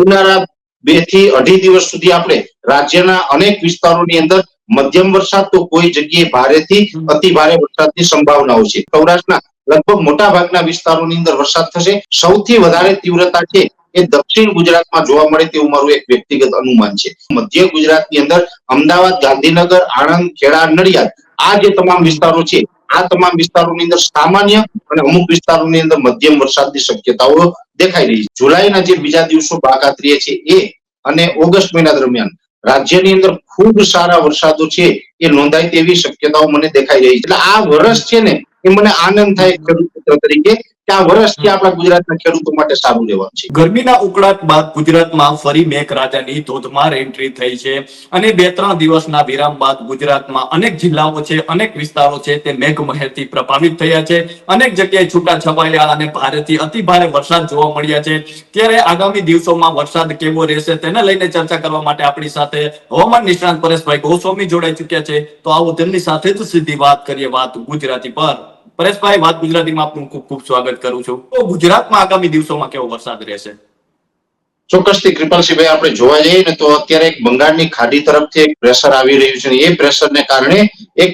આવનારા બેથી અઢી દિવસ સુધી આપણે રાજ્યના અનેક વિસ્તારોની અંદર મધ્યમ વરસાદ તો કોઈ જગ્યાએ ભારેથી અતિ ભારે વરસાદની સંભાવનાઓ છે. સૌરાષ્ટ્રના લગભગ મોટા ભાગના વિસ્તારોની અંદર વરસાદ થશે. સૌથી વધારે તીવ્રતા છે એ દક્ષિણ ગુજરાતમાં જોવા મળે તેવું મારું એક વ્યક્તિગત અનુમાન છે. મધ્ય ગુજરાતની અંદર અમદાવાદ, ગાંધીનગર, આણંદ, ખેડા, નડિયાદ આ જે તમામ વિસ્તારો છે આ તમામ વિસ્તારોની અંદર સામાન્ય અને અમુક વિસ્તારોની અંદર મધ્યમ વરસાદની શક્યતાઓ દેખાઈ રહી છે. જુલાઈના જે બીજા દિવસો બાકાત્રીય છે એ અને ઓગસ્ટ મહિના દરમિયાન રાજ્યની અંદર ખૂબ સારા વરસાદો છે એ નોંધાય તેવી શક્યતાઓ મને દેખાઈ રહી છે. એટલે આ વર્ષ છે ને એ મને આનંદ થાય ખેડૂત તરીકે આ વર્ષ છે આપણા ગુજરાતના ખેડૂતો માટે સારું રહેવાનું છે. ગરમીના ઉકળાટ બાદ ગુજરાતમાં ફરી મેઘરાજાની ધોધમાર એન્ટ્રી થઈ છે અને બે ત્રણ દિવસના વિરામ બાદ ગુજરાતમાં અનેક જિલ્લાઓ છે, અનેક વિસ્તારો છે તે મેઘમહેરથી પ્રભાવિત થયા છે. અનેક જગ્યાએ છૂટા છવાયેલા અને ભારેથી અતિ ભારે વરસાદ જોવા મળ્યા છે. ત્યારે આગામી દિવસોમાં વરસાદ કેવો રહેશે તેને લઈને ચર્ચા કરવા માટે આપણી સાથે હવામાન નિષ્ણાંત પરેશભાઈ ગોસ્વામી જોડાઈ ચુક્યા છે. તો આવો તેમની સાથે જ સીધી વાત કરીએ વાત ગુજરાતી પર. પરેશભાઈ વાત ગુજરાતીમાં આપનું ખૂબ ખૂબ સ્વાગત કરું છું. તો ગુજરાતમાં આગામી દિવસોમાં કેવો વરસાદ રહેશે? ચોક્કસથી કૃપાલસિંહભાઈ, આપણે જોવા જઈએ ને તો અત્યારે એક બંગાળની ખાડી તરફથી એક પ્રેશર આવી રહ્યું છે એ પ્રેશરને કારણે એક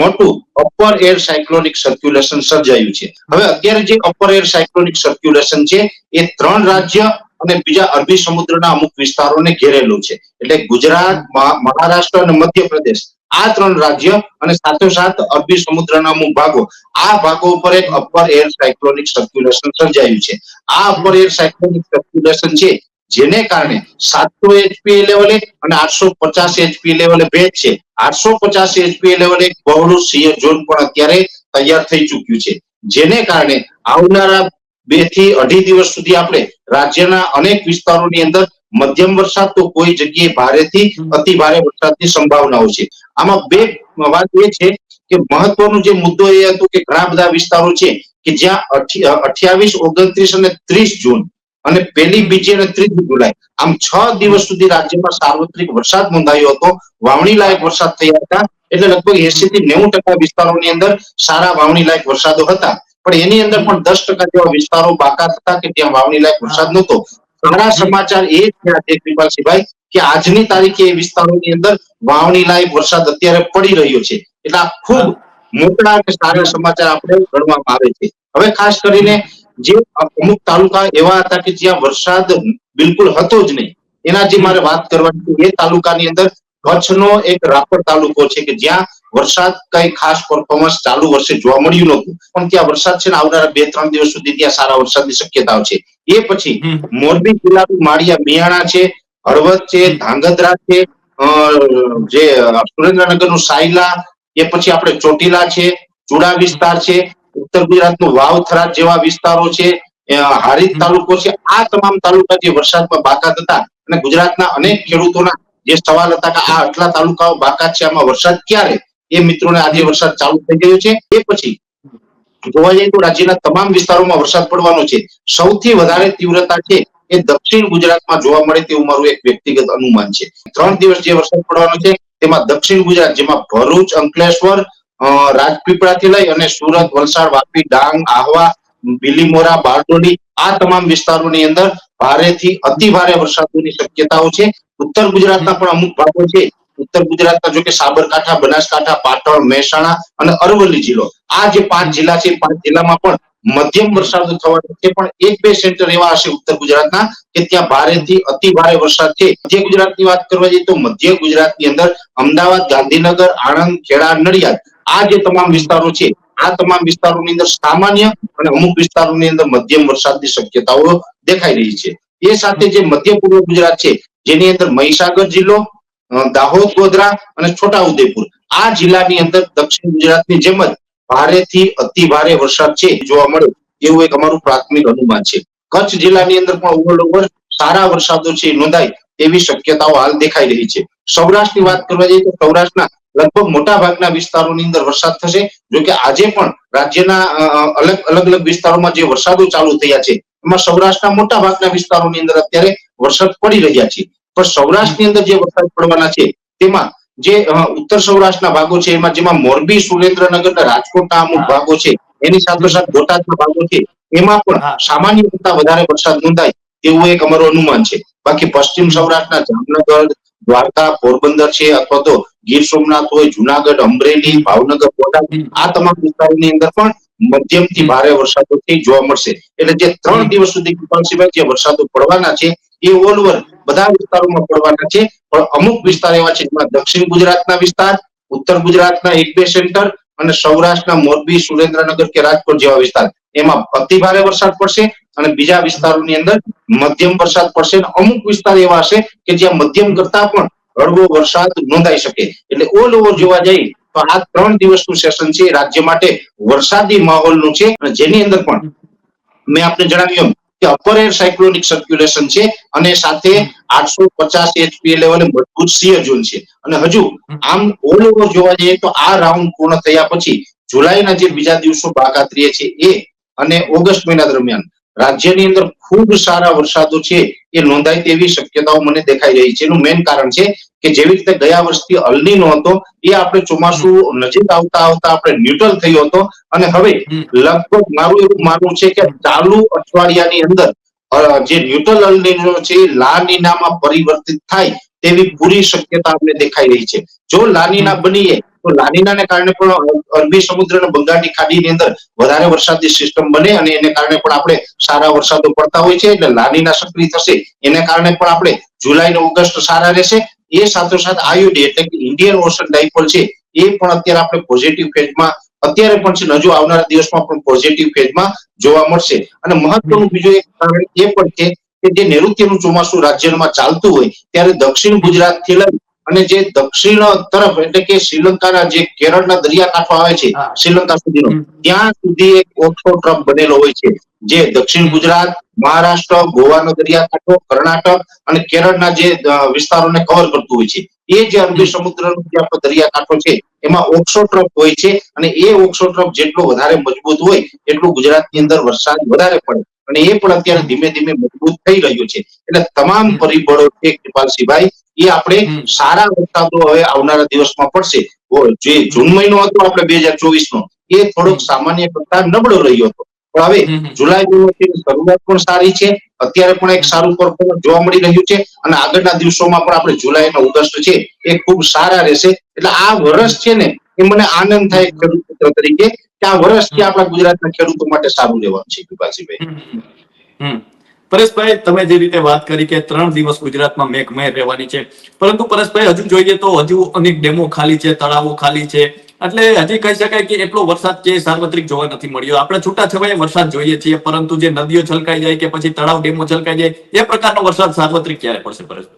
મોટું અપર એર સાયક્લોનિક સર્ક્યુલેશન સર્જાયું છે. હવે અત્યારે જે અપર એર સાયક્લોનિક સર્ક્યુલેશન છે, એ ત્રણ રાજ્ય અને બીજા અરબી સમુદ્રના અમુક વિસ્તારોને ઘેરેલું છે. એટલે ગુજરાત મહારાષ્ટ્ર અને મધ્યપ્રદેશ આ ત્રણ રાજ્ય અને સાથોસાથ અરબી સમુદ્રના અમુક ભાગો, આ ભાગો ઉપર એક અપર એર સાયક્લોનિક સર્ક્યુલેશન સર્જાયું છે. આ અપર એર સાયક્લોનિક સર્ક્યુલેશન છે, જેને કારણે સાતસો એચપી લેવલે અને આઠસો પચાસ એચપી લેવલે ભેજ છે. આઠસો પચાસ એચપી લેવલે એક બહોળું સિયર ઝોન પણ અત્યારે તૈયાર થઈ ચૂક્યું છે. જેને કારણે આવનારા બેથી અઢી દિવસ સુધી આપણે રાજ્યના અનેક વિસ્તારોની અંદર મધ્યમ વરસાદ તો કોઈ જગ્યાએ ભારેથી અતિ ભારે વરસાદની સંભાવનાઓ છે. આમાં બે વાત એ છે કે મહત્વનો જે મુદ્દો એ હતો કે ઘણા બધા વિસ્તારો છે કે જ્યાં અઠ્યાવીસ ઓગણત્રીસ અને ત્રીસ જૂન અને પહેલી બીજી અને ત્રીજી જુલાઈ આમ છ દિવસ સુધી રાજ્યમાં સાર્વત્રિક વરસાદ નોંધાયો હતો. વાવણી લાયક વરસાદ થયા હતા. એટલે લગભગ એસી થી નેવું ટકા વિસ્તારોની અંદર સારા વાવણી લાયક વરસાદો હતા. પણ એની અંદર પણ દસ ટકા જેવા વિસ્તારો બાકાત હતા કે ત્યાં વાવણી લાયક વરસાદ નહોતો. સારા સમાચાર એ થયા છે કૃપાલસિંહભાઈ કે આજની તારીખે એ વિસ્તારોની અંદર વાવણી લાયક વરસાદ અત્યારે પડી રહ્યો છે. એટલે આ ખૂબ મોટા અને સારા સમાચાર આપણે ગણવામાં આવે છે. હવે ખાસ કરીને જે અમુક તાલુકા એવા હતા કે જ્યાં વરસાદ બિલકુલ હતો જ નહીં. એના જે મારે વાત કરવાની એ તાલુકાની અંદર કચ્છનો એક રાપર તાલુકો છે કે જ્યાં વરસાદ કઈ ખાસ પરફોર્મન્સ ચાલુ વર્ષે જોવા મળ્યું નહોતું. પણ ત્યાં વરસાદ છે ને આવનારા બે ત્રણ દિવસ સુધી ત્યાં સારા વરસાદની શક્યતાઓ છે. એ પછી મોરબી જિલ્લાનું માળિયા મિયાણા છે હળવદ છે ધાંગધ્રા છે જે સુરેન્દ્રનગરનું સાયલા એ પછી આપણે ચોટીલા છે ચુડા વિસ્તાર છે ઉત્તર ગુજરાતનું વાવ થરાદ જેવા વિસ્તારો છે હારીજ તાલુકો છે આ તમામ તાલુકા જે વરસાદમાં બાકાત હતા અને ગુજરાતના અનેક ખેડૂતોના જે સવાલ હતા કે આ આટલા તાલુકાઓ બાકાત છે આમાં વરસાદ ક્યારે? એ મિત્રોને આજે વરસાદ ચાલુ થઈ ગયો છે. એ પછી જોવા જઈએ તો રાજ્યના તમામ વિસ્તારોમાં વરસાદ પડવાનો છે. સૌથી વધારે તીવ્રતા છે એ દક્ષિણ ગુજરાતમાં જોવા મળે તેવું મારું એક વ્યક્તિગત અનુમાન છે. ત્રણ દિવસ જે વરસાદ પડવાનો છે, તેમાં દક્ષિણ ગુજરાત, જેમાં ભરૂચ, અંકલેશ્વર રાજપીપળા રાજપીપળાથી લઈ અને સુરત, વલસાડ, વાપી, ડાંગ, આહવા, બિલીમોરા, બારડોલી આ તમામ વિસ્તારોની અંદર ભારેથી અતિ ભારે વરસાદની શક્યતાઓ છે. ઉત્તર ગુજરાતના પણ અમુક ભાગો છે ઉત્તર ગુજરાતના જો કે સાબરકાંઠા, બનાસકાંઠા, પાટણ, મહેસાણા અને અરવલ્લી જિલ્લો. આ જે પાંચ જિલ્લા છે પાંચ જિલ્લામાં પણ મધ્યમ વરસાદ થવાનો છે, પણ એક બે સેન્ટર એવા હશે ઉત્તર ગુજરાતના કે ત્યાં ભારેથી અતિ ભારે વરસાદ છે. મધ્ય ગુજરાતની વાત કરવા જઈએ તો મધ્ય ગુજરાતની અંદર અમદાવાદ, ગાંધીનગર, આણંદ, ખેડા, નડિયાદ આ જે તમામ વિસ્તારો છે, આ તમામ વિસ્તારોની અંદર સામાન્ય અને અમુક વિસ્તારોની અંદર મધ્યમ વરસાદની શક્યતાઓ દેખાઈ રહી છે. એ સાથે જે મધ્ય પૂર્વ ગુજરાત છે, જેની અંદર મહીસાગર જિલ્લો દાહોદ, ગોધરા અને છોટાઉદેપુર આ જિલ્લાની અંદર દક્ષિણ ગુજરાતની જેમ જ ભારેથી અતિ ભારે વરસાદ છે, જોવા મળે એવું એક અમારું પ્રાથમિક અનુમાન છે. કચ્છ જિલ્લાની અંદર પણ ઓવર ઓવર સારા વરસાદો છે, નોંધાય તેવી શક્યતાઓ હાલ દેખાઈ રહી છે. સૌરાષ્ટ્રની વાત કરવા જઈએ તો સૌરાષ્ટ્રના લગભગ મોટા ભાગના વિસ્તારોની અંદર વરસાદ થશે, જો કે આજે પણ રાજ્યના અલગ અલગ અલગ વિસ્તારોમાં જે વરસાદો ચાલુ થયા છે, એમાં સૌરાષ્ટ્રના મોટા ભાગના વિસ્તારોની અંદર અત્યારે વરસાદ પડી રહ્યા છે. પણ સૌરાષ્ટ્રની અંદર જે વરસાદ પડવાના છે તેમાં જે ઉત્તર સૌરાષ્ટ્રના ભાગો છે એમાં જેમાં મોરબી સુરેન્દ્રનગર રાજકોટના અમુક ભાગો છે એની સાથોસાથ બોટાદના ભાગો છે એમાં પણ સામાન્ય કરતા વધારે વરસાદ નોંધાય તેવું એક અમારું અનુમાન છે. બાકી પશ્ચિમ સૌરાષ્ટ્રના જામનગર દ્વારકા પોરબંદર છે અથવા તો ગીર સોમનાથ હોય જુનાગઢ અમરેલી ભાવનગર બોટાદ આ તમામ વિસ્તારોની અંદર પણ મધ્યમથી ભારે વરસાદોથી જોવા મળશે. એટલે જે ત્રણ દિવસ સુધી કૃપાલસિંહભાઈ જે વરસાદો પડવાના છે એ ઓલ ઓવર બધા વિસ્તારોમાં પડવાના છે. પણ અમુક વિસ્તાર એવા છે જેમાં દક્ષિણ ગુજરાતના વિસ્તાર, ઉત્તર ગુજરાતના એક બે સેન્ટર અને સૌરાષ્ટ્રના મોરબી, સુરેન્દ્રનગર કે રાજકોટ જેવા વિસ્તાર. એમાં અતિ ભારે વરસાદ પડશે અને બીજા વિસ્તારોની અંદર મધ્યમ વરસાદ પડશે. અમુક વિસ્તાર એવા હશે કે જ્યાં મધ્યમ કરતા પણ હળવો વરસાદ નોંધાઈ શકે. એટલે ઓલ ઓવર જોવા જઈએ તો આ ત્રણ દિવસનું સેશન છે રાજ્ય માટે વરસાદી માહોલનું છે. અને જેની અંદર પણ મેં આપને જણાવ્યું કે અપર એર સાયક્લોનિક સર્ક્યુલેશન છે અને સાથે આઠસો પચાસ એચપી લેવલે મજબૂત સિંહ ઝોન છે. અને હજુ આમ ઓલ ઓવર જોવા જઈએ તો આ રાઉન્ડ પૂર્ણ થયા પછી જુલાઈના જે બીજા દિવસો બાકાત રહે છે એ અને ઓગસ્ટ મહિના દરમિયાન રાજ્યની અંદર ખૂબ સારા વરસાદો છે એ નોંધાય તેવી શક્યતાઓ મને દેખાઈ રહી છે. એનું મેઇન કારણ છે કે જેવી રીતે ગયા વર્ષથી અલનીનો હતો એ આપણે ચોમાસું નજીક આવતા આવતા આપણે ન્યુટ્રલ થયો હતો. અને હવે લગભગ મારું એવું માનવું છે કે ચાલુ અઠવાડિયાની અંદર જે ન્યુટ્રલ અલનીનો છે એ લાનીનામાં પરિવર્તિત થાય તેવી પૂરી શક્યતા અમને દેખાઈ રહી છે. જો લાનીના બનીએ તો લાનીનાને કારણે પણ અરબી સમુદ્ર બંગાળની ખાડીની અંદર વધારે વરસાદની સિસ્ટમ બને અને એને કારણે પણ આપણે સારા વરસાદો પડતા હોય છે એટલે લાનીના સક્રિય થશે. એને કારણે પણ આપણે જુલાઈ ને ઓગસ્ટ સારા રહેશે. એ સાથોસાથ આયુડી એટલે કે ઇન્ડિયન ઓશન ડાયપોલ છે, એ પણ અત્યારે આપણે પોઝિટિવ ફેઝમાં અત્યારે પણ છે હજુ આવનારા દિવસમાં પણ પોઝિટિવ ફેઝમાં જોવા મળશે. અને મહત્વનું બીજું એક કારણ એ પણ છે કે જે નૈઋત્યનું ચોમાસું રાજ્યમાં ચાલતું હોય, ત્યારે દક્ષિણ ગુજરાતથી લઈ અને જે દક્ષિણ તરફ એટલે કે શ્રીલંકાના જે કેરળના દરિયાકાંઠો આવે છે શ્રીલંકા સુધીનો ત્યાં સુધી એક ઓછો ટ્રફ બનેલો હોય છે. જે દક્ષિણ ગુજરાત મહારાષ્ટ્ર ગોવાનો દરિયાકાંઠો કર્ણાટક અને કેરળના જે વિસ્તારોને કવર કરતું હોય છે. એ જે અરબી સમુદ્રનો જે આપણો દરિયાકાંઠો છે એમાં ઓક્સો ટ્રફ હોય છે અને એ ઓક્સો ટ્રફ જેટલો વધારે મજબૂત હોય એટલું ગુજરાતની અંદર વરસાદ વધારે પડે. અને એ પણ અત્યારે ધીમે ધીમે મજબૂત થઈ રહ્યો છે. એટલે તમામ પરિબળો છે કૃપાલસિંહભાઈ એ આપણે સારા વરસાદો હવે આવનારા દિવસમાં પડશે. જે જૂન મહિનો હતો આપણે બે હજાર ચોવીસ નો એ થોડોક સામાન્ય કરતા નબળો રહ્યો હતો. પણ હવે. જુલાઈ મહિનાની શરૂઆત પણ સારી છે. અત્યારે પણ એક સારું પરફોર્મન્સ જોવા મળી રહ્યું છે. અને આગળના દિવસોમાં પણ આપણે જુલાઈ અને ઓગસ્ટ છે. એ ખૂબ સારા રહેશે. એટલે આ વર્ષ છે ને એ મને આનંદ થાય ખેડૂત મિત્ર તરીકે કે આ વર્ષ છે આપણા ગુજરાતના ખેડૂતો માટે સારું રહેવાનું છે કૃપાલસિંહભાઈ. પરેશભાઈ, તમે જે રીતે વાત કરી કે ત્રણ દિવસ ગુજરાતમાં મેઘમય રહેવાની છે, પરંતુ પરેશભાઈ, હજુ જોઈએ તો હજુ અનેક ડેમો ખાલી છે, તળાવો ખાલી છે. એટલે હજી કહી શકાય કે એટલો વરસાદ છે સાર્વત્રિક જોવા નથી મળ્યો. આપણે છૂટાછવાયા વરસાદ જોઈએ છીએ, પરંતુ જે નદીઓ છલકાઈ જાય કે પછી તળાવ ડેમો છલકાઈ જાય, એ પ્રકારનો વરસાદ સાર્વત્રિક ક્યારે પડશે પરેશભાઈ?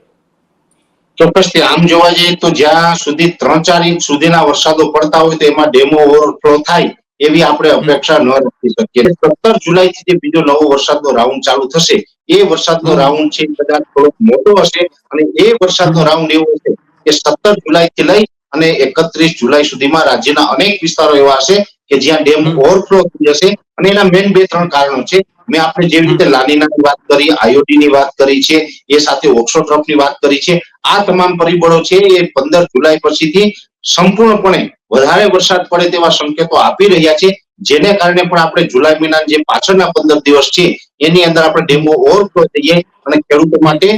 ચોક્કસથી આમ જોવા જઈએ તો જ્યાં સુધી ત્રણ ચાર ઇંચ સુધીના વરસાદો પડતા હોય તો એમાં ડેમો ઓવરફ્લો થાય. એવી આપણે અપેક્ષા ન રાખી શકીએ. સત્તર જુલાઈ થી જે બીજો નવો વરસાદનો રાઉન્ડ ચાલુ થશે એ વરસાદનો રાઉન્ડ છે કદાચ થોડોક મોટો હશે અને એ વરસાદનો રાઉન્ડ એવો હશે કે સત્તર જુલાઈ થી લઈ અને એકત્રીસ જુલાઈ સુધીમાં રાજ્યના અનેક વિસ્તારો એવા હશે કે જ્યાં ડેમ ઓવરફ્લો થઈ જશે. અને એના મેન બે ત્રણ કારણો છે. મેં આપણે જેવી રીતે લાનીનાની વાત કરી આયોડી ની વાત કરી છે એ સાથે ઓક્સોટ્રોપની વાત કરી છે. આ તમામ પરિબળો છે એ પંદર જુલાઈ પછીથી સંપૂર્ણપણે વધારે વરસાદ પડે તેવા સંકેતો આપી રહ્યા છે. જેને કારણે પણ આપણે જુલાઈ મહિના જે પાછળના પંદર દિવસ છે, એની અંદર આપણે ડેમો ઓવરફ્લો થઈએ અને ખેડૂતો માટે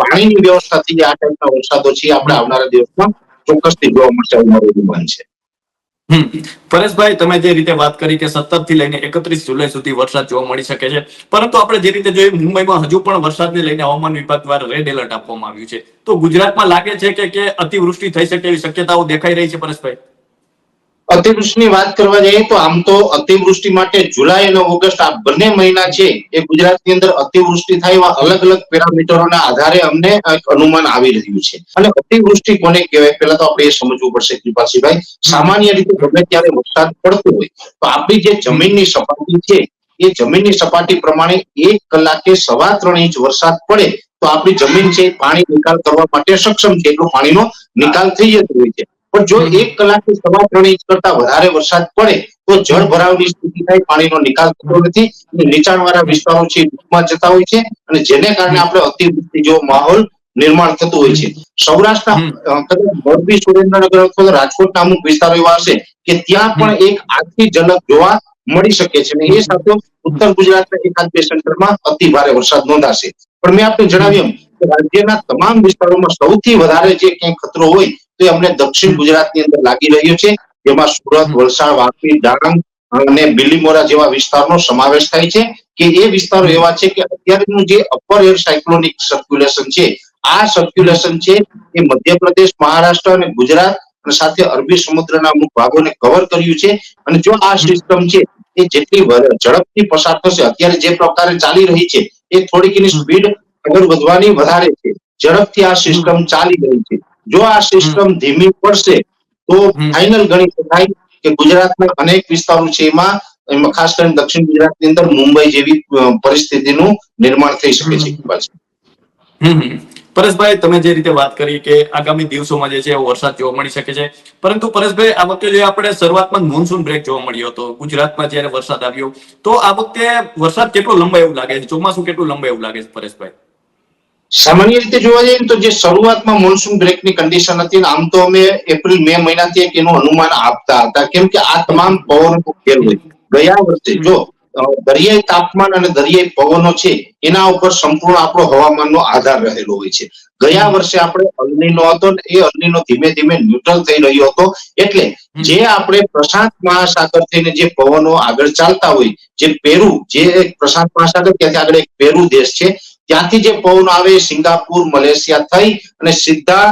પાણીની વ્યવસ્થા થઈ આ ટાઈપના વરસાદો છે આપણે આવનારા દિવસમાં ચોક્કસથી જોવા મળશે અમારું અનુમાન છે. પરેશભાઈ, તમે જે રીતે વાત કરી કે સત્તરથી લઈને એકત્રીસ જુલાઈ સુધી વરસાદ જોવા મળી શકે છે, પરંતુ આપણે જે રીતે જોઈએ, મુંબઈમાં હજુ પણ વરસાદને લઈને હવામાન વિભાગ દ્વારા રેડ એલર્ટ આપવામાં આવ્યું છે. તો ગુજરાતમાં લાગે છે કે અતિવૃષ્ટિ થઈ શકે એવી શક્યતાઓ દેખાઈ રહી છે, પરેશભાઈ? અતિવૃષ્ટિની વાત કરવા જઈએ તો આમ તો અતિવૃષ્ટિ માટે જુલાઈ અને ઓગસ્ટ આ બંને મહિના છે એ ગુજરાતની અંદર અતિવૃષ્ટિ થાય એવા અલગ અલગ પેરામીટરોના આધારે અમને અનુમાન આવી રહ્યું છે. અને અતિવૃષ્ટિ કોને કહેવાય? પહેલા તો આપણે એ સમજવું પડશે કૃપાસિંહભાઈ સામાન્ય રીતે ગમે ત્યારે વરસાદ પડતો હોય, તો આપણી જે જમીનની સપાટી છે, એ જમીનની સપાટી પ્રમાણે એક કલાકે સવા ત્રણ ઇંચ વરસાદ પડે, તો આપણી જમીન છે પાણી નિકાલ કરવા માટે સક્ષમ છે. એટલો પાણીનો નિકાલ થઈ જતો હોય છે. પણ જો એક કલાક સવા ત્રણ ઇંચ કરતા વધારે વરસાદ પડે તો જળ ભરાવની સ્થિતિ થાય પાણીનો નિકાલ થતો નથી અને નીચાણવાળા વિસ્તારો છે એ જતા હોય છે અને જેને કારણે આપણે અતિવૃષ્ટિ જેવો માહોલ નિર્માણ થતું હોય છે. સૌરાષ્ટ્રના કદાચ મોરબી સુરેન્દ્રનગર અથવા તો રાજકોટના અમુક વિસ્તારો એવા હશે કે ત્યાં પણ એક આખી ઝલક જોવા મળી શકે છે અને એ સાથે ઉત્તર ગુજરાતના એકાદ બે સેન્ટરમાં અતિ ભારે વરસાદ નોંધાશે. પણ મેં આપને જણાવ્યું કે રાજ્યના તમામ વિસ્તારોમાં સૌથી વધારે જે ક્યાંય ખતરો હોય તો એ અમને દક્ષિણ ગુજરાતની અંદર લાગી રહ્યો છે. જેમાં સુરત વલસાડ વાપી ડાંગ અને બિલીમોરા જેવા વિસ્તારનો સમાવેશ થાય છે કે એ વિસ્તારો એવા છે કે અત્યારનું જે અપર એર સાયક્લોનિક સર્ક્યુલેશન છે આ સર્ક્યુલેશન છે એ મધ્યપ્રદેશ મહારાષ્ટ્ર અને ગુજરાત અને સાથે અરબી સમુદ્રના અમુક ભાગોને કવર કર્યું છે. અને જો આ સિસ્ટમ છે એ જેટલી ઝડપથી પસાર થશે અત્યારે જે પ્રકારે ચાલી રહી છે એ થોડીક એની સ્પીડ આગળ વધવાની વધારે છે. ઝડપથી આ સિસ્ટમ ચાલી રહી છે. જો આ સિસ્ટમ ધીમી પડશે તો. ફાઇનલ ગણી શકાય કે ગુજરાતના અનેક વિસ્તારો છે એમાં ખાસ કરીને દક્ષિણ ગુજરાતની અંદર મુંબઈ જેવી પરિસ્થિતિનું નિર્માણ થઈ શકે છે. પરેશભાઈ તમે જે રીતે વાત કરી કે આગામી દિવસોમાં જે છે વરસાદ જોવા મળી શકે છે પરંતુ પરેશભાઈ આ વખતે જે આપણે શરૂઆતમાં મોન્સૂન બ્રેક જોવા મળ્યો હતો ગુજરાતમાં જ્યારે વરસાદ આવ્યો તો આ વખતે વરસાદ કેટલો લંબાય એવું લાગે છે? ચોમાસું કેટલું લંબાય એવું લાગે છે પરેશભાઈ? સામાન્ય રીતે જોવા જઈએ તો જે શરૂઆતમાં મોન્સૂન બ્રેકની કન્ડિશન હતી આમ તો અમે એપ્રિલ મે મહિનાથી એક એનું અનુમાન આપતા હતા. કેમ કે આ તમામ પવનો ગયા વર્ષે જો દરિયાઈ તાપમાન અને દરિયાઈ પવનો છે, એના ઉપર સંપૂર્ણ આપણો હવામાનનો આધાર રહેલો હોય છે. ગયા વર્ષે આપણે અલનીનો હતો ને, એ અલનીનો ધીમે ધીમે ન્યુટ્રલ થઈ રહ્યો હતો. એટલે જે આપણે પ્રશાંત મહાસાગર થઈને જે પવનો આગળ ચાલતા હોય, જે પેરુ, જે પ્રશાંત મહાસાગર, ત્યાંથી આગળ એક પેરુ દેશ છે ત્યાંથી જે પવન આવે સિંગાપુર મલેશિયા થઈ અને સીધા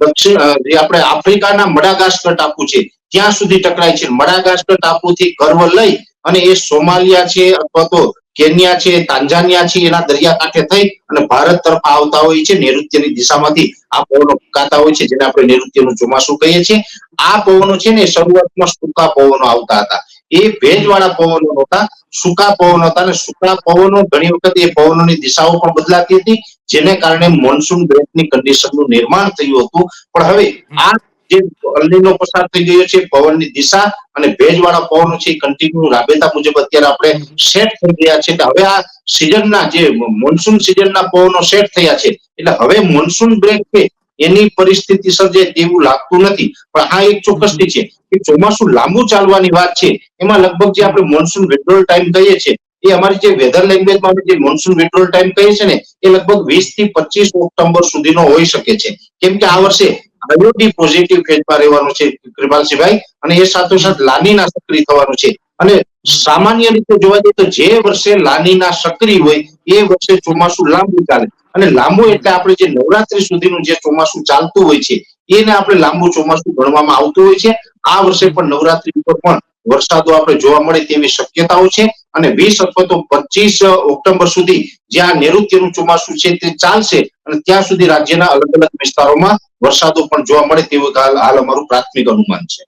દક્ષિણ જે આપણે આફ્રિકાના મડાગાસ્કર ટાપુ છે ત્યાં સુધી ટકરાય છે. મડાગાસ્કર ટાપુથી ગર્વ લઈ અને એ સોમાલિયા છે અથવા તો કેન્યા છે તાંજાનિયા છે એના દરિયાકાંઠે થઈ અને ભારત તરફ આવતા હોય છે નૈઋત્યની દિશામાંથી આ પવનો ફૂંકાતા હોય છે જેને આપણે નૈઋત્યનું ચોમાસું કહીએ છીએ. આ પવનો છે ને શરૂઆતમાં સૂકા પવનો આવતા હતા. એ ભેજવાળા પવનો હતા સૂકા પવનો હતા અને સૂકા પવનો ઘણી વખત એ પવનોની દિશાઓ પણ બદલાતી હતી, જેને કારણે મોન્સૂન બ્રેકની કન્ડિશનનું નિર્માણ થયું હતું. પણ હવે આ જે અલ્લીનો પસાર થઈ ગયો છે પવનની દિશા અને ભેજવાળા પવનો છે કન્ટિન્યુ રાબેતા મુજબ અત્યારે આપણે સેટ થઈ ગયા છે. હવે આ સિઝનના જે મોન્સૂન સિઝનના પવનો સેટ થયા છે, એટલે હવે મોન્સૂન બ્રેક છે એની પરિસ્થિતિ સર્જે તેવું લાગતું નથી. પણ હા, એક ચોક્કસથી છે કે ચોમાસું લાંબુ ચાલવાની વાત છે. એમાં લગભગ જે આપણે મોન્સૂન વિડ્રોલ ટાઈમ કહીએ છીએ, એ અમારી જે વેધર લેંગ્વેજમાં આપણે જે મોન્સૂન વિડ્રોલ ટાઈમ કહીએ છીએ ને, એ લગભગ વીસથી પચીસ ઓક્ટોબર સુધીનો હોઈ શકે છે. કેમ કે આ વર્ષે આયોડી પોઝિટિવ ફેઝમાં રહેવાનું છે કૃપાલસિંહભાઈ, અને એ સાથોસાથ લાનીના સક્રિય થવાનું છે. અને સામાન્ય રીતે જોવા જઈએ તો જે વર્ષે લાનીના સક્રિય હોય, એ વર્ષે ચોમાસું લાંબુ ચાલે. અને લાંબુ એટલે આપણે જે નવરાત્રી સુધીનું જે ચોમાસું ચાલતું હોય છે, એને આપણે લાંબુ ચોમાસું ગણવામાં આવતું હોય છે આ વર્ષે પણ નવરાત્રી ઉપર પણ વરસાદો આપણે જોવા મળે તેવી શક્યતાઓ છે અને વીસ અથવા તો પચીસ ઓક્ટોબર સુધી જ્યાં નૈઋત્યનું ચોમાસું છે તે ચાલશે અને ત્યાં સુધી રાજ્યના અલગ અલગ વિસ્તારોમાં વરસાદો પણ જોવા મળે તેવું હાલ અમારું પ્રાથમિક અનુમાન છે.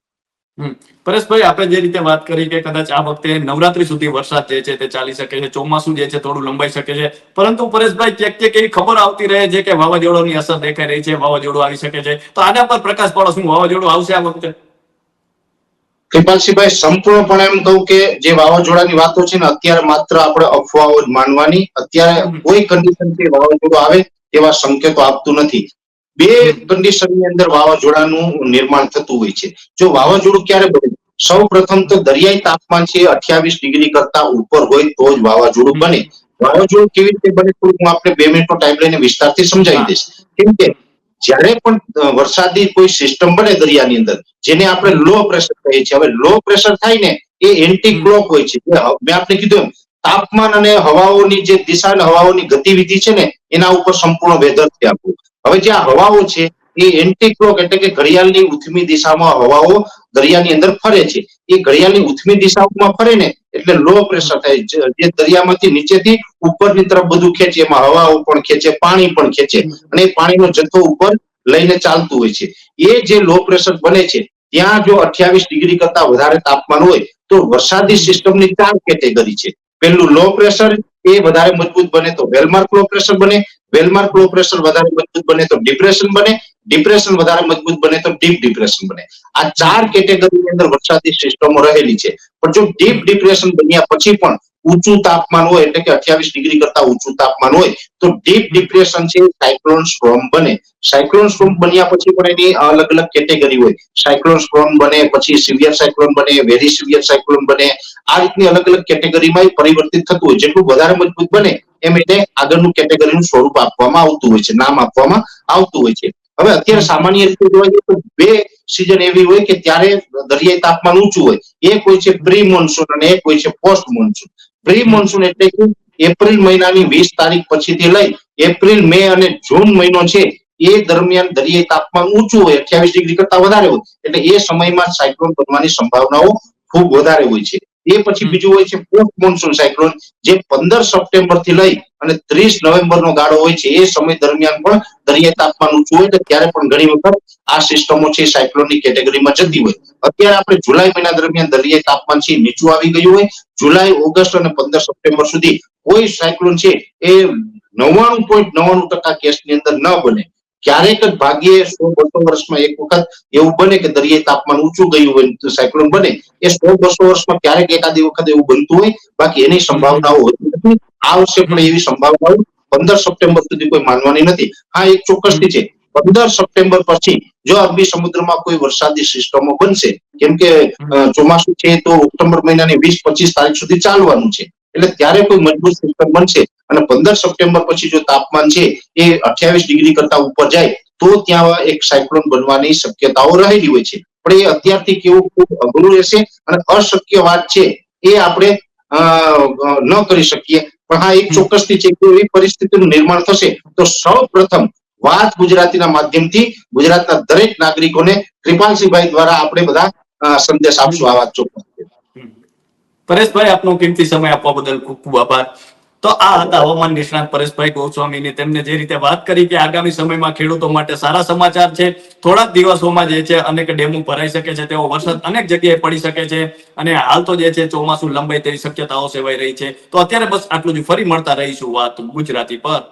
પરેશભાઈ આપણે જે રીતે વાત કરી કે કદાચ આ વખતે નવરાત્રી સુધી વરસાદ જે છે તે ચાલી શકે છે ચોમાસું જે છે થોડું લંબાઈ શકે છે. પરંતુ પરેશભાઈ ક્યાંક ક્યાંક એવી ખબર આવતી રહે છે કે વાવાઝોડાની અસર દેખાઈ રહી છે વાવાઝોડું આવી શકે છે. તો આના પર પ્રકાશ પાડો શું વાવાઝોડું આવશે આ વખતે? કૃપાલસિંહભાઈ સંપૂર્ણપણે એમ કહું કે જે વાવાઝોડાની વાતો છે ને અત્યારે માત્ર આપણે અફવાઓ જ માનવાની. અત્યારે કોઈ કન્ડિશન કે વાવાઝોડું આવે તેવા સંકેતો આપતું નથી. બે કન્ડિશનની અંદર વાવાઝોડાનું નિર્માણ થતું હોય છે. જો વાવાઝોડું ક્યારે બને? સૌ પ્રથમ તો દરિયાઈ તાપમાન છે અઠ્યાવીસ ડિગ્રી કરતા ઉપર હોય તો જ વાવાઝોડું બને. વાવાઝોડું કેવી રીતે બને થોડુંક હું આપણે બે મિનિટનો ટાઈમ લઈને વિસ્તારથી સમજાવી દઈશ. કેમ કે જ્યારે પણ વરસાદી કોઈ સિસ્ટમ બને દરિયાની અંદર, જેને આપણે લો પ્રેશર કહીએ છીએ. હવે લો પ્રેશર થાય ને એ એન્ટી ક્લોક હોય છે. મેં આપણે કીધું એમ, તાપમાન અને હવાઓની જે દિશા અને હવાઓની ગતિવિધિ છે ને, એના ઉપર સંપૂર્ણ વેધર છે આપણું. હવે જે આ હવાઓ છે, એ એન્ટી એટલે કે ઘડિયાળની ઉથમી દિશામાં હવાઓ દરિયાની અંદર ફરે છે. એ ઘડિયાળની ઉથમી દિશાઓમાં ફરે ને, એટલે લો પ્રેશર થાય જે દરિયામાંથી નીચેથી ઉપરની તરફ બધું ખેંચે, એમાં હવાઓ પણ ખેંચે, પાણી પણ ખેંચે અને પાણીનો જથ્થો ઉપર લઈને ચાલતું હોય છે. એ જે લો પ્રેશર બને છે, ત્યાં જો અઠ્યાવીસ ડિગ્રી કરતા વધારે તાપમાન હોય, તો વરસાદી સિસ્ટમની ચાર કેટેગરી છે. પહેલું લો પ્રેશર એ વધારે મજબૂત બને તો વેલમાર્ક લો પ્રેશર બને વેલમાર્ક લો પ્રેશર વધારે મજબૂત બને તો ડિપ્રેશન બને ડિપ્રેશન વધારે મજબૂત બને તો ડીપ ડિપ્રેશન બને. આ ચાર કેટેગરીની અંદર વરસાદી સિસ્ટમો રહેલી છે. પણ જો ડીપ ડિપ્રેશન બન્યા પછી પણ ઊંચું તાપમાન હોય, એટલે કે અઠ્યાવીસ ડિગ્રી કરતા ઊંચું તાપમાન હોય, તો ડીપ ડિપ્રેશન છે સાયક્લોન સ્ટ્રોમ બને. સાયક્લોન સ્ટ્રોમ બન્યા પછી પણ એની અલગ અલગ કેટેગરી હોય. સાયક્લોન સ્ટ્રોમ બને, પછી સિવિયર સાયક્લોન બને વેરી સિવિયર સાયક્લોન બને. આ રીતની અલગ અલગ કેટેગરીમાં પરિવર્તિત થતું હોય. જેટલું વધારે મજબૂત બને, એમ એને આગળનું કેટેગરીનું સ્વરૂપ આપવામાં આવતું હોય છે. નામ આપવામાં આવતું હોય છે. હવે અત્યારે સામાન્ય રીતે જોવા જઈએ તો બે સિઝન એવી હોય કે ત્યારે દરિયાઈ તાપમાન ઊંચું હોય. એક હોય છે પ્રી મોન્સૂન અને એક હોય છે પોસ્ટ મોન્સૂન પ્રી મોન્સૂન એટલે કે એપ્રિલ મહિનાની વીસ તારીખ પછીથી લઈ એપ્રિલ મે અને જૂન મહિનો છે એ દરમિયાન દરિયાઈ તાપમાન ઊંચું હોય અઠ્યાવીસ ડિગ્રી કરતા વધારે હોય એટલે એ સમયમાં સાયક્લોન બનવાની સંભાવનાઓ ખૂબ વધારે હોય છે. એ પછી બીજું હોય છે પોસ્ટ મોન્સૂન સાયક્લોન જે પંદર સપ્ટેમ્બરથી લઈ અને ત્રીસ નવેમ્બર નો ગાળો હોય છે એ સમય દરમિયાન પણ દરિયાઈ તાપમાન ઊંચું હોય તો ત્યારે પણ ઘણી વખત આ સિસ્ટમો છે સાયક્લોનની કેટેગરીમાં જતી હોય. અત્યારે આપણે જુલાઈ મહિના દરમિયાન દરિયાઈ તાપમાન છે નીચું આવી ગયું હોય. જુલાઈ ઓગસ્ટ અને પંદર સપ્ટેમ્બર સુધી કોઈ સાયક્લોન છે એ નવ્વાણું પોઈન્ટ નવ્વાણું ટકા કેસની અંદર ન બને. ક્યારેક જ ભાગ્યે સો બસો વર્ષમાં એક વખત એવું બને કે દરિયાઈ તાપમાન ઊંચું ગયું હોય સાયક્લોન બને, એ સો બસો વર્ષમાં ક્યારેક એકાદી વખત એવું બનતું હોય, બાકી એની સંભાવનાઓ હોતી નથી. આ વર્ષે પણ એવી સંભાવનાઓ પંદર સપ્ટેમ્બર સુધી કોઈ માનવાની નથી. હા, એક ચોક્કસથી છે. પંદર સપ્ટેમ્બર પછી જો અરબી સમુદ્રમાં કોઈ વરસાદી સિસ્ટમો બનશે, કેમ કે ચોમાસું છે તો ઓક્ટોબર મહિનાની વીસ પચીસ તારીખ સુધી ચાલવાનું છે. એટલે ત્યારે કોઈ મજબૂત સિસ્ટમ બનશે. અને પંદર સપ્ટેમ્બર પછી જો તાપમાન છે એ અઠ્યાવીસ ડિગ્રી કરતા ઉપર જાય તો ત્યાં એક સાયક્લોન બનવાની શક્યતાઓ રહેલી હોય છે. પણ એ અત્યારથી કેવું ખૂબ અઘરું રહેશે અને અશક્ય વાત છે એ આપણે ન કરી શકીએ. પણ હા એક ચોક્કસથી છે કે એવી પરિસ્થિતિનું નિર્માણ થશે તો સૌ પ્રથમ વાત ગુજરાતીના માધ્યમથી ગુજરાતના દરેક નાગરિકોને કૃપાલસિંહભાઈ દ્વારા આપણે બધા સંદેશ આપશું આ વાત ચોક્કસ. પરેશભાઈ આપનો કિંમતી સમય આપવા બદલ ખૂબ ખૂબ આભાર. તો આ હતા હવામાન નિષ્ણાત પરેશભાઈ ગોસ્વામીની. તેમને જે રીતે વાત કરી કે આગામી સમયમાં ખેડૂતો માટે સારા સમાચાર છે, થોડાક દિવસોમાં જે છે અનેક ડેમો ભરાઈ શકે છે તેવો વરસાદ અનેક જગ્યાએ પડી શકે છે અને હાલ તો જે છે ચોમાસું લંબાઈ તેવી શક્યતાઓ સેવાઈ રહી છે. તો અત્યારે બસ આટલું જ, ફરી મળતા રહીશું વાત ગુજરાતી પર.